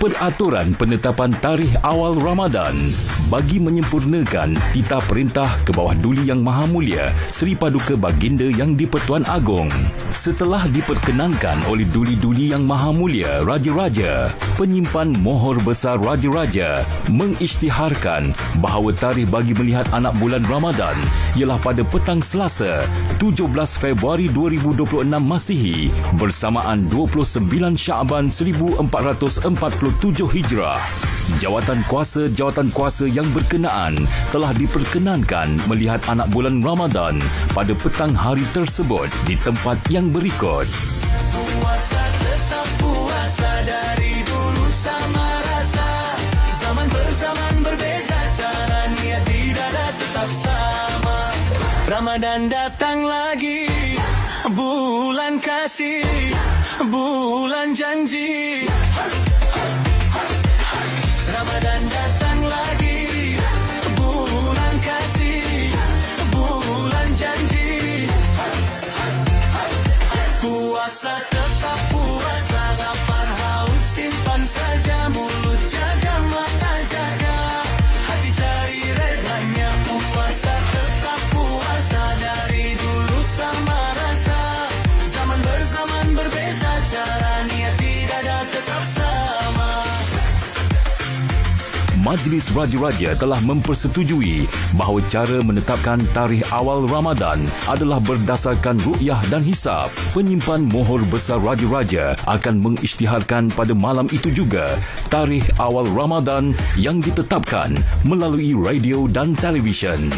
peraturan penetapan tarikh awal Ramadan bagi menyempurnakan titah perintah ke bawah Duli Yang Maha Mulia Seri Paduka Baginda Yang di-Pertuan Agong. Setelah diperkenankan oleh Duli-Duli Yang Maha Mulia Raja-Raja, penyimpan mohor besar Raja-Raja mengisytiharkan bahawa tarikh bagi melihat anak bulan Ramadan ialah pada petang Selasa 17 Februari 2026 Masihi bersamaan 29 Syaban 1447 Hijrah. Jawatan kuasa jawatan kuasa yang berkenaan telah diperkenankan melihat anak bulan Ramadan pada petang hari tersebut di tempat yang berikut. Ramadan datang lagi Bulan kasih Bulan janji Majlis Raja-Raja telah mempersetujui bahawa cara menetapkan tarikh awal Ramadan adalah berdasarkan ru'yah dan hisab. Penyimpan mohor besar Raja-Raja akan mengisytiharkan pada malam itu juga tarikh awal Ramadan yang ditetapkan melalui radio dan televisyen.